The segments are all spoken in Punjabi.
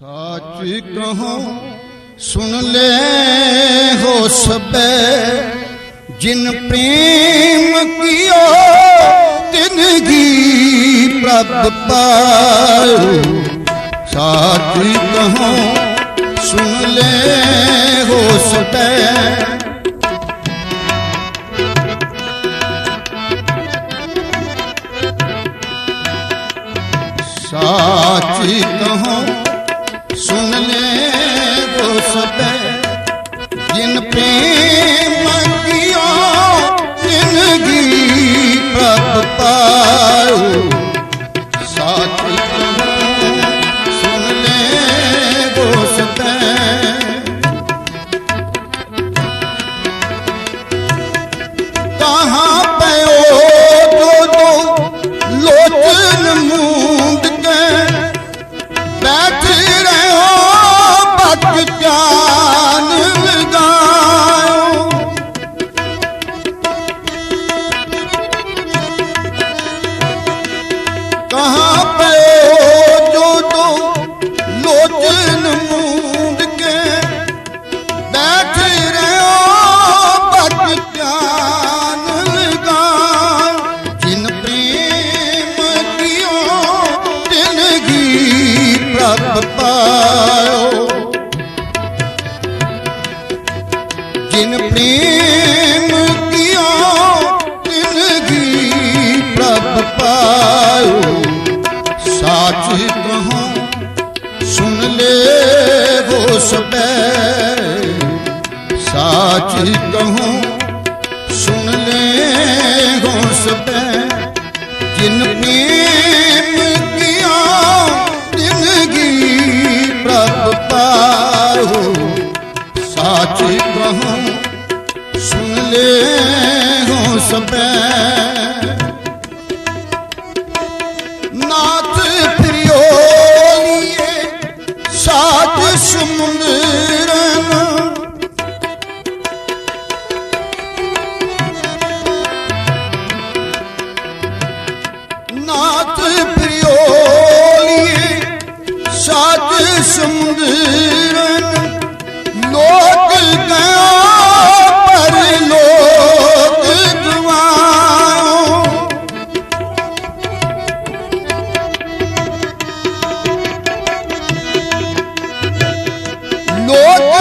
ਸਾਚ ਕਹੋ, ਸੁਣ ਲੈ ਹੋ ਸਬੈ ਜਿਨ ਪ੍ਰੇਮ ਕੀਓ, ਤਿਨ ਹੀ ਪ੍ਰਭ ਪਾਇਓ। ਸਾਚ ਕਹੋ, ਸੁਣ ਲੈ ਹੋ ਸਬੈ ਗੋ ਜਿਨ ਪ੍ਰੇਮ ਕੀਓ ਜਿਨਗੀ ਪ੍ਰਭ ਪਾਇਓ ਸਾਚ ਕਹੋ ਲੈ ਗੋ ਸਬੈ ਜਿਨ ਪ੍ਰੇਮ ਕੀਓ ਤਿਨ ਪ੍ਰਭ ਪਾਇਓ। ਸਾਚ ਕਹੋ, ਸੁਨ ਲੈ ਹੋ ਸਬੈ ਸਾਚ ਕਹੋ, ਸੁਨ ਲੈ ਹੋ ਸਬੈ ਜਿਨ ਪ੍ਰੇਮ ਸੁਨ ਲੈ ਹੋ ਸਬੈ ਨਾਥ ਪ੍ਰਿਯੋ ਲੀਏ ਸਾਧ ਸਮੁੰਦਰਨ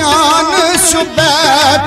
ያነሱበት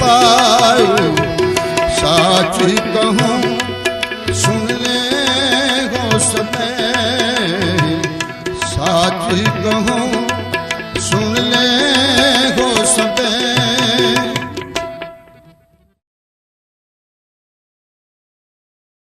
ਪਾਇਓ। ਸਾਚ ਕਹੂੰ ਸੁਣ ਲੈ ਹੋ ਸਭੈ ਸਾਚ ਕਹੂੰ ਸੁਣ ਲੈ